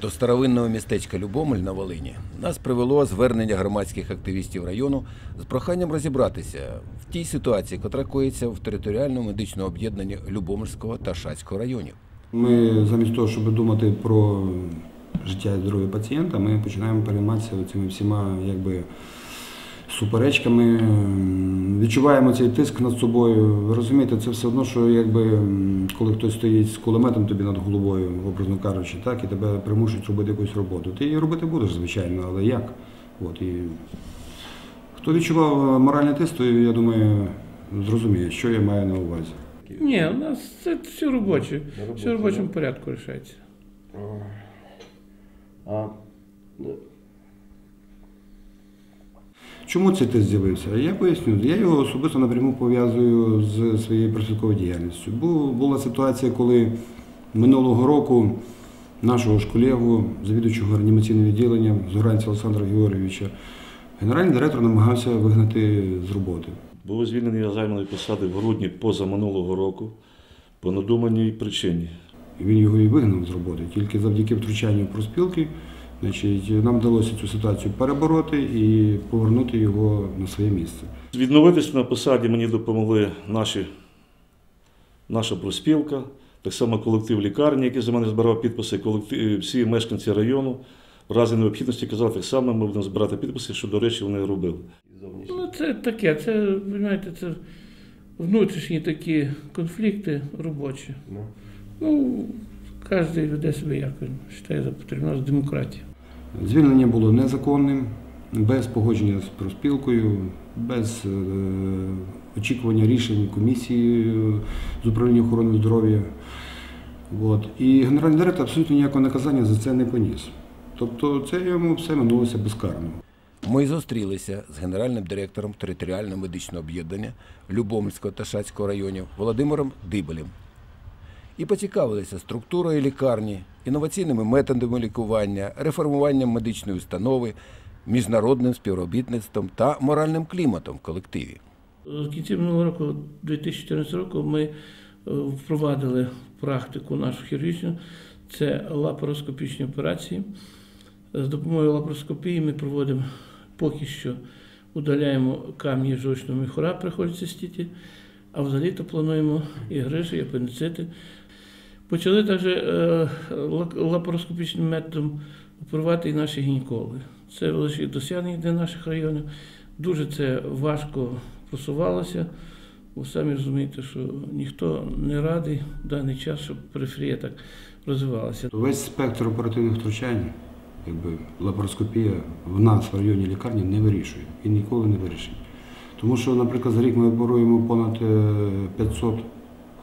До старовинного містечка Любомель на Волині нас привело звернення громадських активістів району з проханням розібратися в тій ситуації, котра коїться в територіальному медичному об'єднанні Любомельського та Шацького районів. Ми замість того, щоб думати про життя і здоров'я пацієнта, ми починаємо перейматися цими всіма якби, суперечками, відчуваємо цей тиск над собою. Ви розумієте, це все одно, що якби, коли хтось стоїть з кулеметом тобі над головою, образно кажучи, так, і тебе примушують робити якусь роботу. Ти її робити будеш, звичайно, але як? От, і... Хто відчував моральний тиск, то я думаю, зрозуміє, що я маю на увазі. Ні, у нас це все робоче. Все в робочому порядку рішається. А, Чому цей тест з'явився? Я поясню. Я його особисто напряму пов'язую з своєю професійною діяльністю. Бу- Була ситуація, коли минулого року нашого ж колегу, завідувачого реанімаційним відділенням Зуранця Олександра Георгійовича, генеральний директор намагався вигнати з роботи. був звільнений я займаної посади в грудні позаминулого року по надуманій причині. Він його і вигнав з роботи. Тільки завдяки втручанню проспілки значить, нам вдалося цю ситуацію перебороти і повернути його на своє місце. Відновитися на посаді мені допомогли наші, наша проспілка, так само колектив лікарні, який за мене збирав підписи, колектив, всі мешканці району. В разі необхідності казали, так само ми будемо збирати підписи, що, до речі, вони робили. Ну, це таке, це, розумієте, це внутрішні такі конфлікти робочі. Ну, кожен веде себе як він вважає за потрібно, у нас демократія. Звільнення було незаконним, без погодження з профспілкою, без е, очікування рішень комісії е, з управління охорони здоров'я. От. І генеральний директор абсолютно ніякого наказання за це не поніс. Тобто це йому все минулося безкарно. Ми зустрілися з генеральним директором територіального медичного об'єднання Любомельського та Шацького районів Володимиром Дибелем і поцікавилися структурою лікарні, інноваційними методами лікування, реформуванням медичної установи, міжнародним співробітництвом та моральним кліматом в колективі. В кінці минулого року, 2014 року, ми е, впровадили практику нашу хірургічну, це лапароскопічні операції. З допомогою лапароскопії ми проводимо поки що удаляємо камні жовчного міхура при холециститі, а взагалі то плануємо і грижі, і апендицити. Почали також е, лапароскопічним методом оперувати і наші гінекологи. Це велике досягнення для наших районів. Дуже це важко просувалося. Ви самі розумієте, що ніхто не радий в даний час, щоб периферія так розвивалася. Весь спектр оперативних втручань, якби лапароскопія в нас в районі лікарні не вирішує і ніколи не вирішить. Тому що, наприклад, за рік ми оперуємо понад е, 500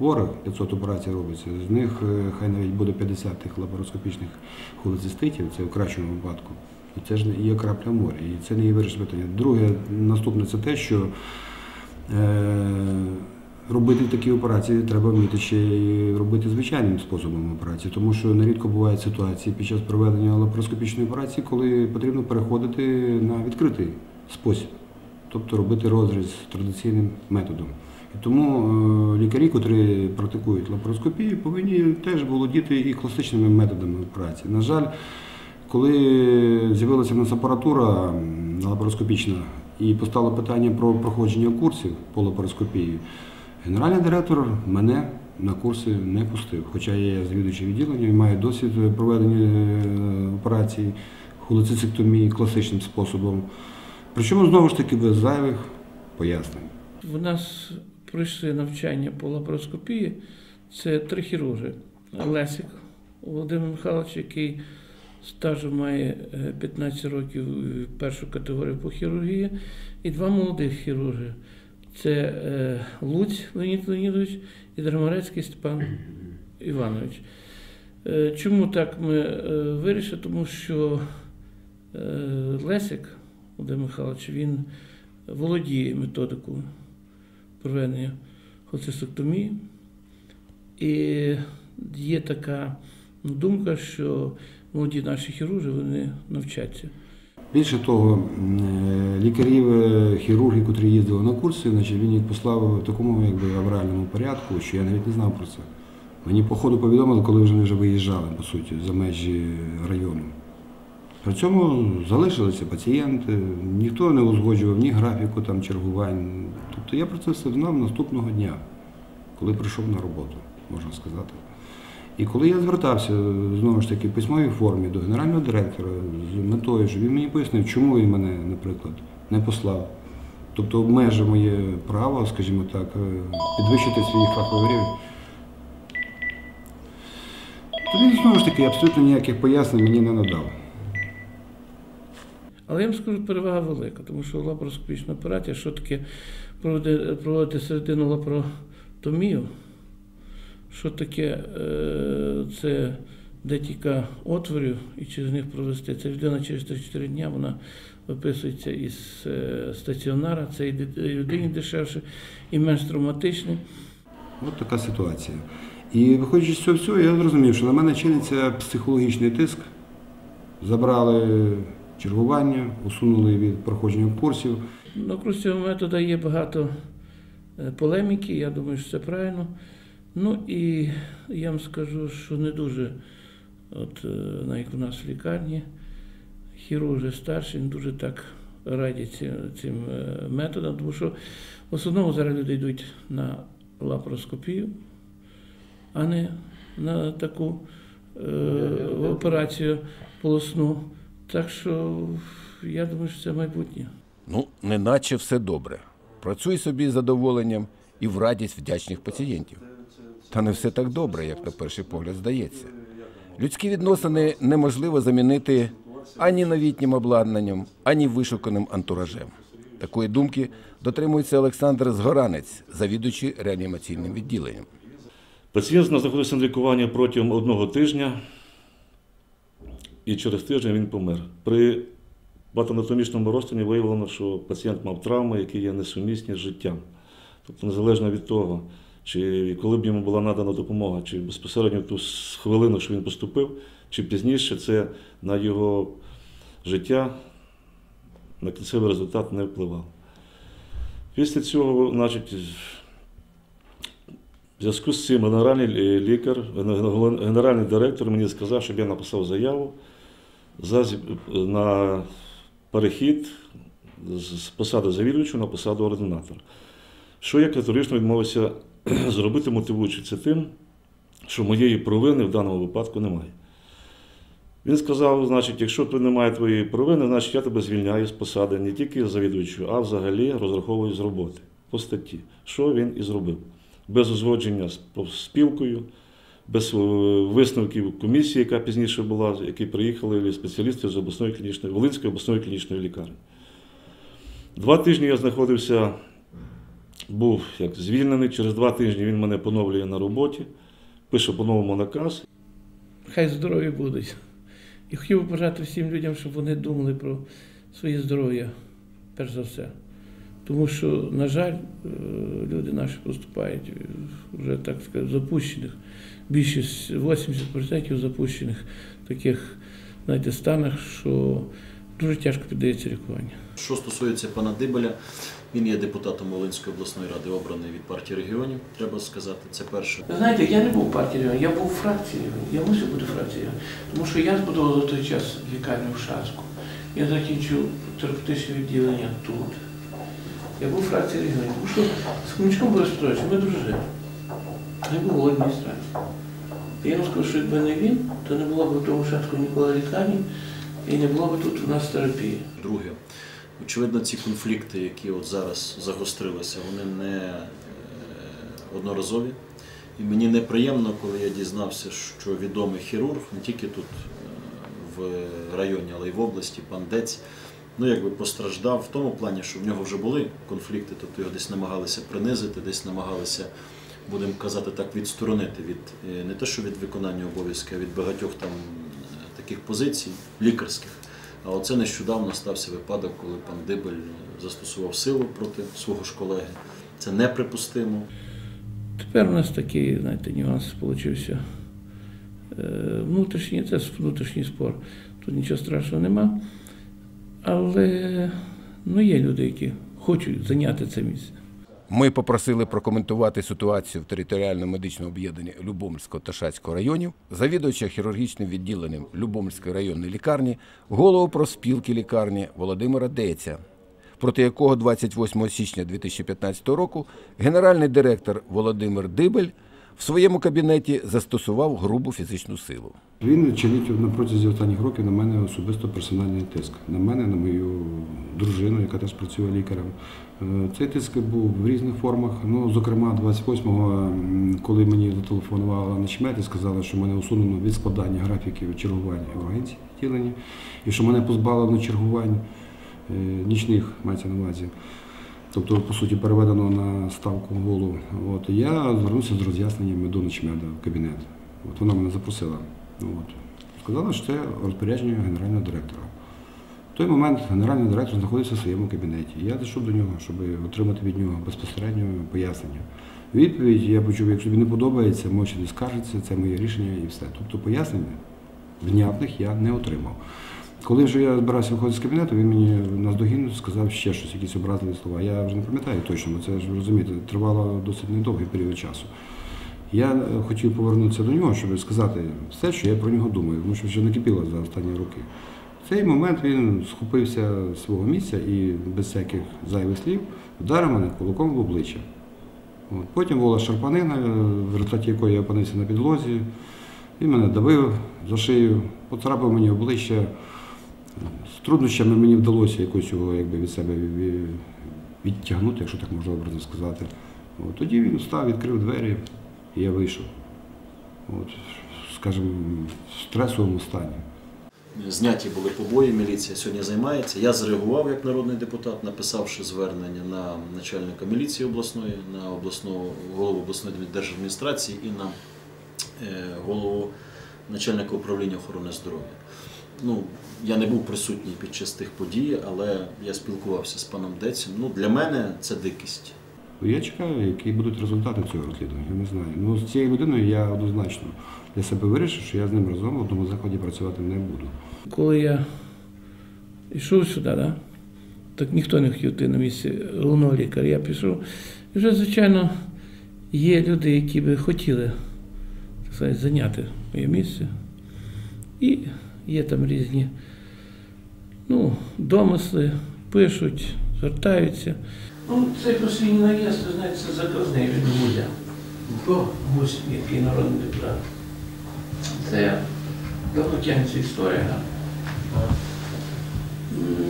хворих, 500 операцій робиться. З них е, хай навіть буде 50 тих лапароскопічних холециститів, це в кращому випадку. І це ж є крапля в морі, і це не є вирішення питання. Друге, наступне це те, що е, робити такі операції треба вміти ще й робити звичайним способом операції, тому що нерідко бувають ситуації під час проведення лапароскопічної операції, коли потрібно переходити на відкритий спосіб, тобто робити розріз традиційним методом. І тому е, лікарі, котрі практикують лапароскопію, повинні теж володіти і класичними методами операції. На жаль, коли з'явилася в нас апаратура лапароскопічна і постало питання про проходження курсів по лапароскопії, генеральний директор мене на курси не пустив. Хоча я завідуючий відділення і маю досвід проведення е, операцій холецистектомії класичним способом. Причому знову ж таки без зайвих пояснень. В нас пройшли навчання по лапароскопії. Це три хірурги. Лесик Володимир Михайлович, який стажу має е, 15 років е, першу категорію по хірургії, і два молодих хірурги. Це е, Луць Леонід Леонідович і Драмарецький Степан Іванович. Е, Чому так ми вирішили? Тому що Лесик Володимир Михайлович, він володіє методикою проведення холецистектомії. І є така ну, думка, що молоді наші хірурги вони навчаться. Більше того, е, лікарів, е, хірурги, котрі їздили на курси, значить, він їх послав в такому якби, авральному порядку, що я навіть не знав про це. Мені по ходу повідомили, коли вже ми вже виїжджали, по суті, за межі району. При цьому залишилися пацієнти, ніхто не узгоджував ні графіку там, чергувань. Тобто я про це все знав наступного дня, коли прийшов на роботу, можна сказати. І коли я звертався знову ж таки в письмовій формі до генерального директора з метою, щоб він мені пояснив, чому він мене, наприклад, не послав. Тобто обмежив моє право, скажімо так, е, підвищити свій фаховий рівень. То він знову ж таки абсолютно ніяких пояснень мені не надав. Але я вам скажу, перевага велика, тому що лапароскопічна операція, що таке проводити, середину лапаротомію, що таке е, це декілька отворів і через них провести. Це людина через 3-4 дня вона виписується із е, стаціонара, це і людині дешевше, і менш травматичне. От така ситуація. І виходячи з цього всього, я зрозумів, що на мене чиниться психологічний тиск. Забрали чергування, усунули від проходження курсів. Навкруг цього методу є багато е, полеміки, я думаю, що це правильно. Ну і я вам скажу, що не дуже, от е, навіть у нас в лікарні, хірурги старші не дуже так радять цим е, методом, тому що в основному зараз люди йдуть на лапароскопію, а не на таку е, операцію полосну. Так що я думаю, що це майбутнє. Ну, неначе все добре. Працюй собі з задоволенням і в радість вдячних пацієнтів. Та не все так добре, як на перший погляд здається. Людські відносини неможливо замінити ані новітнім обладнанням, ані вишуканим антуражем. Такої думки дотримується Олександр Згоранець, завідуючий реанімаційним відділенням. Пацієнт знаходився на лікуванні протягом одного тижня, і через тиждень він помер. При патанатомічному розтині виявлено, що пацієнт мав травми, які є несумісні з життям. Тобто, незалежно від того, чи коли б йому була надана допомога, чи безпосередньо ту хвилину, що він поступив, чи пізніше, це на його життя, на кінцевий результат не впливало. Після цього, значить, в зв'язку з цим генеральний лікар, генеральний директор мені сказав, щоб я написав заяву на перехід з посади завідувача на посаду ординатора. Що я категорично відмовився зробити, мотивуючи це тим, що моєї провини в даному випадку немає. Він сказав: значить, якщо тут немає твоєї провини, значить я тебе звільняю з посади не тільки завідувачу, а взагалі розраховую з роботи по статті. Що він і зробив? Без узгодження з спілкою, без е, висновків комісії, яка пізніше була, які приїхали спеціалісти з обласної клінічної, Волинської обласної клінічної лікарні. Два тижні я знаходився, був як звільнений. Через два тижні він мене поновлює на роботі, пише по-новому наказ. Хай здорові будуть. І хотів би бажати всім людям, щоб вони думали про своє здоров'я, перш за все. Тому що, на жаль, е, люди наші поступають е, вже так сказати, запущених. Більшість 80% запущених в таких знаєте, станах, що дуже тяжко піддається лікуванню. Що стосується пана Дибеля, він є депутатом Волинської обласної ради, обраний від партії регіонів. Треба сказати, це перше. Ви знаєте, я не був в партії регіонів, я був регіонів. Я мусив бути в фракції. Тому що я збудував за той час лікарню в Шацьку. Я закінчив терапевтичне відділення тут. Я був у фракції регіонів. Тому що з Хмельничком Борис Петровичем ми дружили. Не було адміністрації. Я вам скажу, що якби не він, то не було б в тому Шацьку ніколи лікарні і не було б тут у нас терапії. Друге, очевидно, ці конфлікти, які от зараз загострилися, вони не е, одноразові. І мені неприємно, коли я дізнався, що відомий хірург не тільки тут е, в районі, але й в області, пан Дець, ну якби постраждав в тому плані, що в нього вже були конфлікти, тобто його десь намагалися принизити, десь намагалися, будемо казати так, відсторонити від е, не те, що від виконання обов'язків, а від багатьох там е, таких позицій лікарських. А оце нещодавно стався випадок, коли пан Дибель застосував силу проти свого ж колеги. Це неприпустимо. Тепер у нас такий, знаєте, нюанс. Е, Внутрішній, це внутрішній спор. Тут нічого страшного нема. Але ну, є люди, які хочуть зайняти це місце. Ми попросили прокоментувати ситуацію в територіальному медичному об'єднанні Любомльського та Шацького районів, завідувача хірургічним відділенням Любомльської районної лікарні, голову профспілки лікарні Володимира Деця, проти якого 28 січня 2015 року генеральний директор Володимир Дибель в своєму кабінеті застосував грубу фізичну силу. Він чинить на протязі останніх років на мене особисто персональний тиск. На мене, на мою дружину, яка теж працює лікарем. Е, Цей тиск був в різних формах. Ну, зокрема, 28-го, коли мені зателефонувала начмет і сказала, що мене усунено від складання графіків чергувань в агенції відділені, і що мене позбавлено чергувань е, нічних, мається на увазі. Тобто, по суті, переведено на ставку голову. От я звернувся з роз'ясненнями до начмеда в кабінет. От вона мене запросила. От. Сказала, що це розпорядження генерального директора. В той момент генеральний директор знаходився в своєму кабінеті. Я зайшов до нього, щоб отримати від нього безпосередньо пояснення. Відповідь я почув, якщо тобі не подобається, можете не скаржитися, це моє рішення і все. Тобто пояснення внятних я не отримав. Коли вже я збирався виходити з кабінету, він мені наздогін сказав ще щось, якісь образливі слова. Я вже не пам'ятаю точно, бо це ж розумієте, тривало досить недовгий період часу. Я е, хотів повернутися до нього, щоб сказати все, що я про нього думаю, тому що вже накипіло за останні роки. В цей момент він схопився з свого місця і без всяких зайвих слів вдарив мене кулаком в обличчя. От. Потім була шарпанина, е, в результаті якої я опинився на підлозі. Він мене давив за шию, поцарапав мені обличчя. Труднощами мені вдалося якось його якби, від себе відтягнути, якщо так можна образно сказати. От. Тоді він встав, відкрив двері, і я вийшов. От, скажімо, в стресовому стані. Зняті були побої, міліція сьогодні займається. Я зреагував як народний депутат, написавши звернення на начальника міліції обласної, на обласного голову обласної держадміністрації і на е, голову начальника управління охорони здоров'я. Ну, я не був присутній під час тих подій, але я спілкувався з паном Децем. Ну, для мене це дикість. Я чекаю, які будуть результати цього розслідування. Я не знаю. Ну, з цією людиною я однозначно для себе вирішив, що я з ним разом в одному закладі працювати не буду. Коли я йшов сюди, да, так ніхто не хотів йти на місці головного лікаря. Я пішов. І вже, звичайно, є люди, які би хотіли так сказати, зайняти моє місце. І є там різні ну, домисли, пишуть, звертаються. Ну, цей посвійний наїзд, ви знаєте, це заказний від Гуля. Хто гусь, який народний депутат. Це давно тягнеться історія.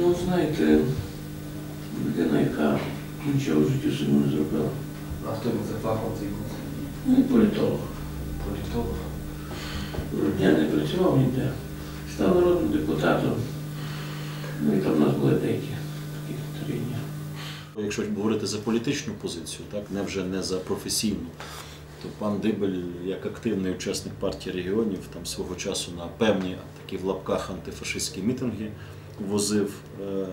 Ну, знаєте, людина, яка нічого в житті собі не зробила. А хто він за фахом цей був? Ну і політолог. Політолог. Я не працював ніде. Став народним депутатом. Ну і там у нас були деякі такі трійні. Якщо говорити за політичну позицію, так не вже не за професійну, то пан Дибель, як активний учасник партії регіонів, там свого часу на певні такі в лапках антифашистські мітинги возив е,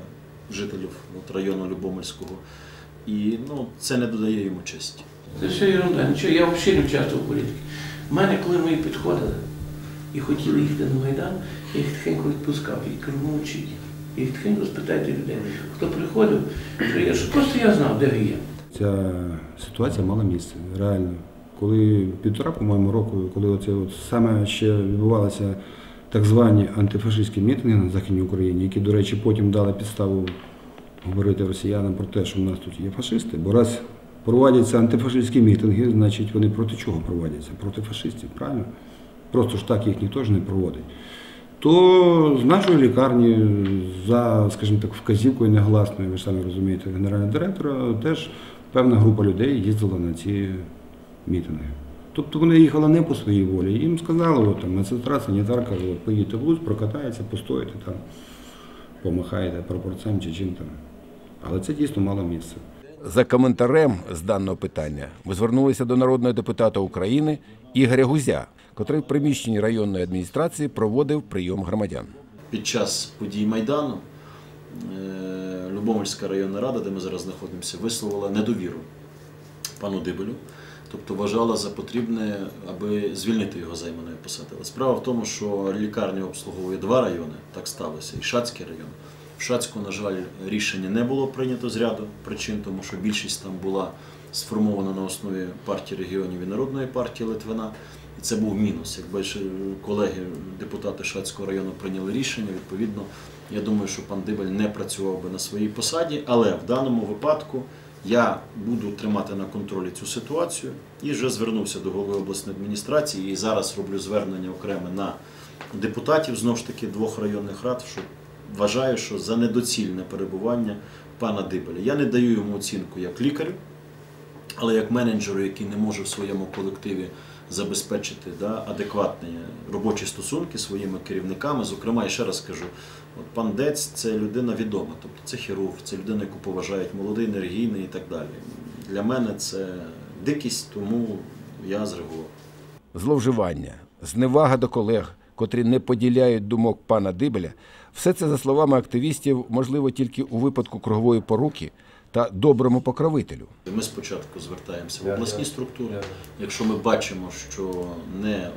жителів от, району Любомельського. І ну, це не додає йому честі. Це все ерунда. Нічого, я взагалі не участвував в політиці. У мене, коли мої підходили і хотіли їхати на Майдан, я їх тихенько відпускав. І кажу, мовчіть. Їх тихенько спитайте людей, хто приходив, що я, що просто я знав, де ви є. Ця ситуація мала місце, реально. Коли півтора, по-моєму, року, коли оце от саме ще відбувалися так звані антифашистські мітинги на Західній Україні, які, до речі, потім дали підставу говорити росіянам про те, що в нас тут є фашисти, бо раз проводяться антифашистські мітинги, значить вони проти чого проводяться? Проти фашистів, правильно? Просто ж так їх ніхто ж не проводить. То з нашої лікарні, за, скажімо так, вказівкою негласною, ви ж самі розумієте, генерального директора, теж певна група людей їздила на ці мітинги. Тобто вони їхали не по своїй волі. Їм сказали, от, там, медсестра, санітарка, поїдьте в Луць, прокатається, постоїте там, помахаєте прапорцем чи чим там. Але це дійсно мало місце. За коментарем з даного питання ми звернулися до народного депутата України Ігоря Гузя, котрий в приміщенні районної адміністрації проводив прийом громадян. Під час подій Майдану е, Любомельська районна рада, де ми зараз знаходимося, висловила недовіру пану Дибелю. Тобто вважала за потрібне, аби звільнити його займаної посади. Але справа в тому, що лікарня обслуговує два райони, так сталося, і Шацький район. В Шацьку, на жаль, рішення не було прийнято з ряду причин, тому що більшість там була сформована на основі партії регіонів і Народної партії Литвина. І це був мінус. Якби ще колеги, депутати Шацького району прийняли рішення, відповідно, я думаю, що пан Дибель не працював би на своїй посаді, але в даному випадку я буду тримати на контролі цю ситуацію і вже звернувся до голови обласної адміністрації і зараз роблю звернення окреме на депутатів знову ж таки двох районних рад, що вважаю, що за недоцільне перебування пана Дибеля. Я не даю йому оцінку як лікарю, але як менеджеру, який не може в своєму колективі забезпечити да, адекватні робочі стосунки своїми керівниками. Зокрема, і ще раз скажу, от пан Дець це людина відома, тобто це хірург, це людина, яку поважають молодий, енергійний і так далі. Для мене це дикість, тому я зреагував. зловживання, зневага до колег, котрі не поділяють думок пана Дибеля, все це, за словами активістів, можливо тільки у випадку кругової поруки та доброму покровителю. Ми спочатку звертаємося в обласні структури. Якщо ми бачимо, що не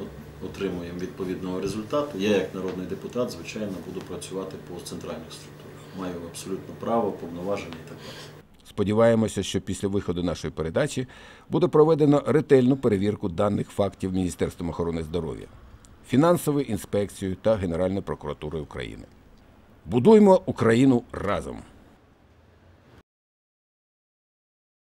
отримуємо відповідного результату, я як народний депутат, звичайно, буду працювати по центральних структурах. Маю абсолютно право, повноваження і так далі. Сподіваємося, що після виходу нашої передачі буде проведено ретельну перевірку даних фактів Міністерством охорони здоров'я, фінансовою інспекцією та Генеральною прокуратурою України. Будуймо Україну разом!